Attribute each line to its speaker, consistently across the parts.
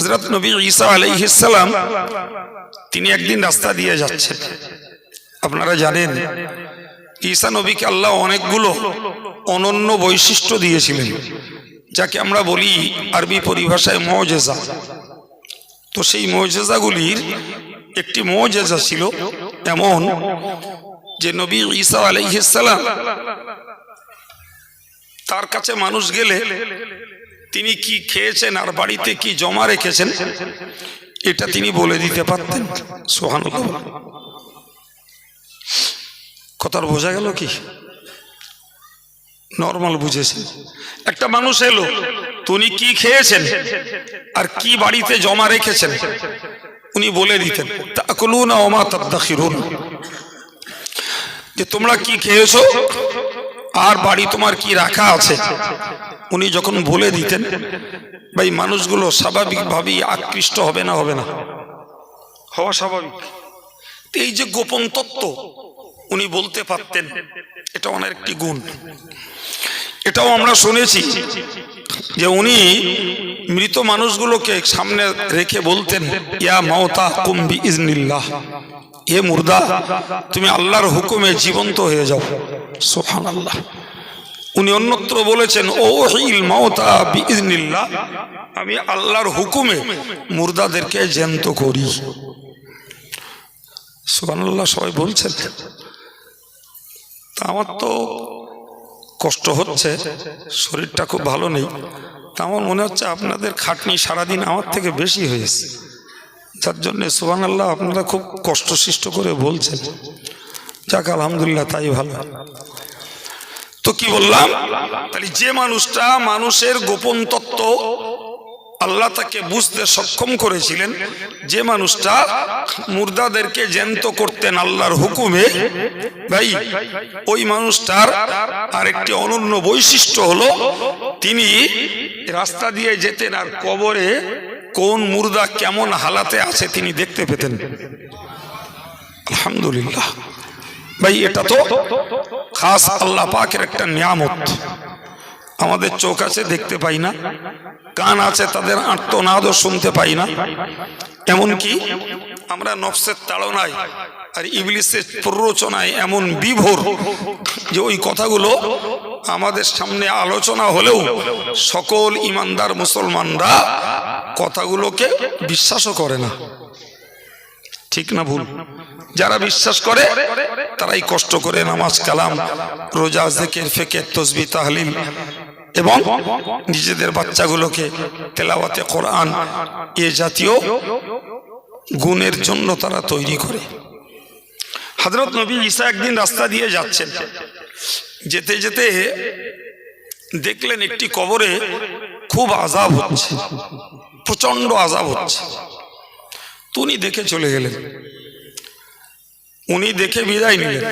Speaker 1: হজরত নবী ঈসা আলাইহিসালাম তিনি একদিন রাস্তা দিয়ে যাচ্ছেন। আপনারা জানেন, ঈসা নবীকে আল্লাহ অনেকগুলো অনন্য বৈশিষ্ট্য দিয়েছিলেন, যাকে আমরা বলি আরবি পরিভাষায় মজেজা। তো সেই মজেজাগুলির একটি মজেজা ছিল এমন যে নবী ঈসা আলাইহিসালাম তার কাছে মানুষ গেলে তিনি কি খেয়েছেন আর বাড়িতে কি জমা রেখেছেন? এটা তিনি বলে দিতে পারতেন। সোহান কথার বোঝা গেল কি? নর্মাল বুঝেছেন। একটা মানুষ এলো, তুমি কি খেয়েছেন আর কি বাড়িতে জমা রেখেছেন? উনি বলে দিতেন, তাকলুন ওমা তাদাখিরুন। যে, তোমরা কি খেয়েছো? আর বাড়ি তোমার কি রাখা আছে? উনি যখন বলে দিতেন, ভাই, মানুষগুলো স্বাভাবিকভাবেই আকৃষ্ট হবে না হবে না? হওয়া স্বাভাবিক। এই যে গোপন তত্ত্ব উনি বলতে পারতেন, এটা ওনার একটি গুণ। এটাও আমরা শুনেছি যে উনি মৃত মানুষগুলোকে সামনে রেখে বলতেন, ইয়া মমতা কুম্বি ইজনিল্লাহ হে মুর্দা, তুমি আল্লাহর হুকুমে জীবন্ত হয়ে যাও। সোহান আল্লাহ উনি অন্যত্র বলেছেন, ও হিল মমতা বিজনিল্লাহ আমি আল্লাহর হুকুমে মুর্দাদেরকে জ্যান্ত করি। সোহান আল্লাহ সবাই বলছেন, তা আমার তো কষ্ট হচ্ছে, শরীরটা খুব ভালো নেই। তা আমার মনে হচ্ছে আপনাদের খাটনি সারাদিন আমার থেকে বেশি হয়েছে। যার জন্যে সুবান আল্লাহ আপনারা খুব কষ্ট সৃষ্ট করে বলছেন। যাক, আলহামদুলিল্লাহ, তাই ভালো। তো কি বললাম? তাহলে যে মানুষটা মানুষের গোপন তত্ত্ব আল্লাহ তাকে বুঝতে সক্ষম করেছিলেন, যে মানুষটা মুর্দাদেরকে জ্যান্ত করতেন আল্লাহর হুকুমে, ভাই, ওই মানুষটার আরেকটি অনন্য বৈশিষ্ট্য হলো, তিনি রাস্তা দিয়ে যেতেন আর কবরে কোন মুর্দা কেমন হালাতে আছে তিনি দেখতে পেতেন। আলহামদুলিল্লাহ। ভাই, এটা তো খাস আল্লাহ পাকের একটা নিয়ামত। আমাদের চোখ আছে, দেখতে পাই না। কান আছে, তাদের আত্মনাদও শুনতে পাই না। এমনকি আমরা নফসের তাড়নায় আর ইবলিসের প্ররোচনায় এমন বিভোর যে ওই কথাগুলো আমাদের সামনে আলোচনা হলেও সকল ইমানদার মুসলমানরা কথাগুলোকে বিশ্বাসও করে না। ঠিক না ভুল? যারা বিশ্বাস করে, তারাই কষ্ট করে নামাজ, কালাম, রোজা, জেকের, ফেকের তসবি তাহলিল এবং নিজেদের বাচ্চাগুলোকে তেলাওয়াতে কোরআন এ জাতীয় গুণের জন্য তারা তৈরি করে। হজরত নবী ঈসা একদিন রাস্তা দিয়ে যাচ্ছেন। যেতে যেতে দেখলেন একটি কবরে খুব আজাব হচ্ছে প্রচণ্ড আজাব হচ্ছে। উনি দেখে চলে গেলেন। উনি দেখে বিদায় নিলেন।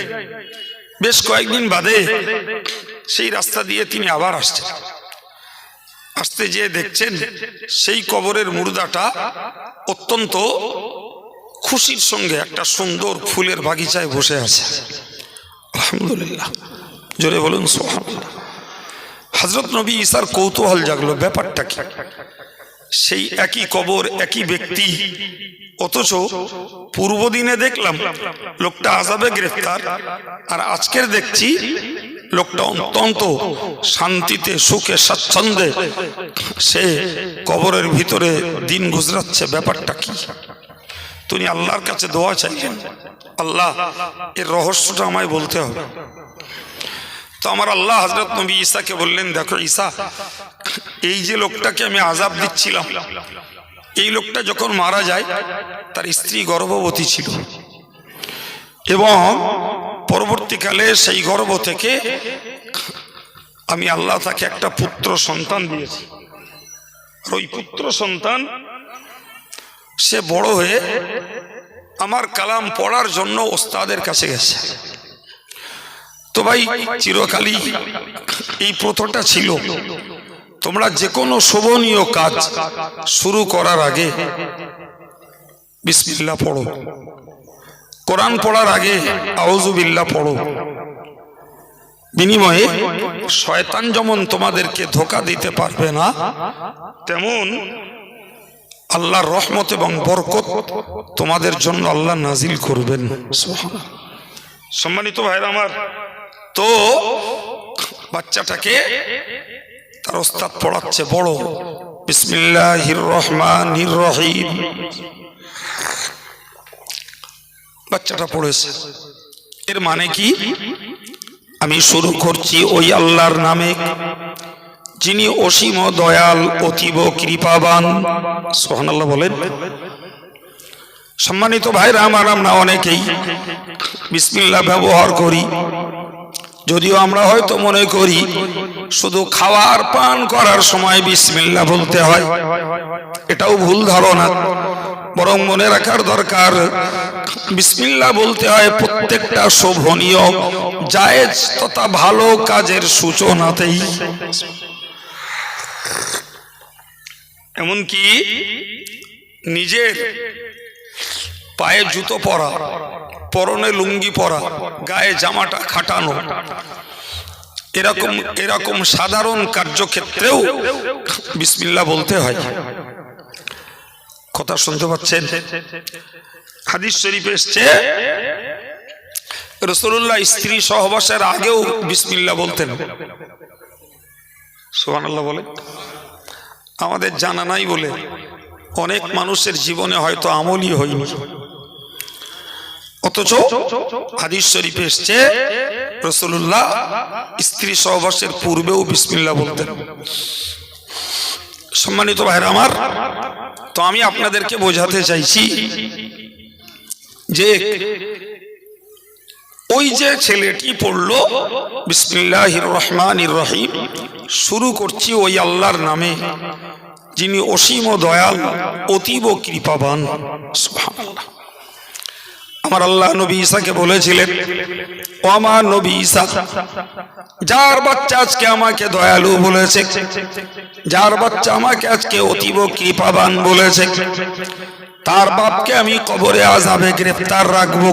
Speaker 1: বেশ কয়েকদিন বাদে সেই রাস্তা দিয়ে তিনি আবার আসছেন। আসতে যেয়ে দেখছেন সেই কবরের মুর্দাটা অত্যন্ত খুশির সঙ্গে একটা সুন্দর ফুলের বাগিচায় বসে আছে। আলহামদুলিল্লাহ। জোরে বলুন হজরত নবী ইসার কৌতূহল জাগলো, ব্যাপারটা কি? সেই একই কবর, একই ব্যক্তি, অথচ পূর্ব দিনে দেখলাম, লোকটা আজাবে গ্রেফতার, আর আজকের দেখছি, লোকটা অত্যন্ত শান্তিতে, সুখে, স্বাচ্ছন্দ্যে সে কবরের ভিতরে দিন গুজরাচ্ছে। ব্যাপারটা কি? তুমি আল্লাহর কাছে দোয়া চাইলেন আল্লাহ, এর রহস্যটা আমায় বলতে হবে। তো আমার আল্লাহ হজরত নবী ঈসাকে বললেন, দেখো ঈসা, এই যে লোকটাকে আমি আজাব দিচ্ছিলাম, এই লোকটা যখন মারা যায়, তার স্ত্রী গর্ভবতী ছিল। এবং পরবর্তীকালে সেই গর্ভ থেকে আমি আল্লাহ তাকে একটা পুত্র সন্তান দিয়েছি। আর ওই পুত্র সন্তান, সে বড় হয়ে আমার কালাম পড়ার জন্য ওস্তাদের কাছে গেছে। তো ভাই, চিরকালই এই প্রথাটা ছিল। তোমরা যে কোনো শোভনীয় কাজ শুরু করার আগে বিসমিল্লা পড়ো। কোরআন পড়ার আগে আউজুবিল্লা পড়ো। বিনিময়ে শয়তান যেমন তোমাদেরকে ধোকা দিতে পারবে না, তেমন আল্লাহর রহমত এবং বরকত তোমাদের জন্য আল্লাহ নাজিল করবেন। সম্মানিত ভাইরা আমার তো বাচ্চাটাকে তার ওস্তাদ পড়াচ্ছে বড় বিসমিল্লাহির রহমানির রহিম। বাচ্চাটা পড়েছে। এর মানে কি? আমি শুরু করছি ওই আল্লাহর নামে। যিনি অসীম দয়াল, অতীব কৃপাবান। সোহানাল্লাহ বলেন। সম্মানিত ভাইরা, আমার আমরা অনেকেই বিসমিল্লাহ ব্যবহার করি। যদিও আমরা হয়তো মনে করি শুধু খাওয়ার পান করার সময় বিসমিল্লাহ বলতে হয়। এটাও ভুল ধারণা। বরং মনে রাখার দরকার, বিসমিল্লাহ বলতে হয় প্রত্যেকটা শোভনীয়, জায়েজ তথা ভালো কাজের সূচনাতেই। এমনকি নিজের পায়ে জুতো পরা। পরনে লুঙ্গি পরা, গায়ে জামাটা খাটানো। এরকম এরকম সাধারণ কার্যক্ষেত্রেও বিসমিল্লাহ বলতে হয়। কথা শুনতে পাচ্ছেন? হাদিস শরীফ এসছে রসুল্লাহ স্ত্রী সহবাসের আগেও বিসমিল্লাহ বলতেন। সোহান বলে। আমাদের জানা নাই বলে, অনেক মানুষের জীবনে হয়তো আমলই হয়নি। অথচ হাদিস এসছে রসুল্লাহ স্ত্রী সহবাসের পূর্বেও বিসমিল্লাহ বলতেন সম্মানিত ভাইরা আমার, তো আমি আপনাদেরকে বোঝাতে চাইছি যে ওই যে ছেলেটি পড়ল বিসমিল্লাহ রহমান রহিম, শুরু করছি ওই আল্লাহর নামে, যিনি অসীম দয়াল, অতীব কৃপাবান সুবহানাল্লাহ। আমার আল্লাহ নবী ঈসাকে বলেছিলেন, ও আমার নবী ঈসা, যার বাচ্চা আজকে আমাকে দয়ালু বলেছে, যার বাচ্চা আমাকে আজকে অতীব কৃপাবান বলেছে, তার বাপকে আমি কবরে আজাবে গ্রেফতার রাখব।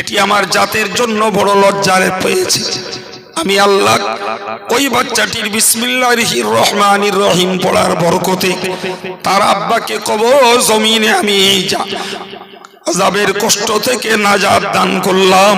Speaker 1: এটি আমার জাতের জন্য বড় লজ্জার পেয়েছে। আমি আল্লাহ ওই বাচ্চাটির বিসমিল্লাহ রহমানির রহিম পড়ার বরকতে তার আব্বাকে কবর জমিনে আমি যা আজাবের কষ্ট থেকে নাজাত দান করলাম।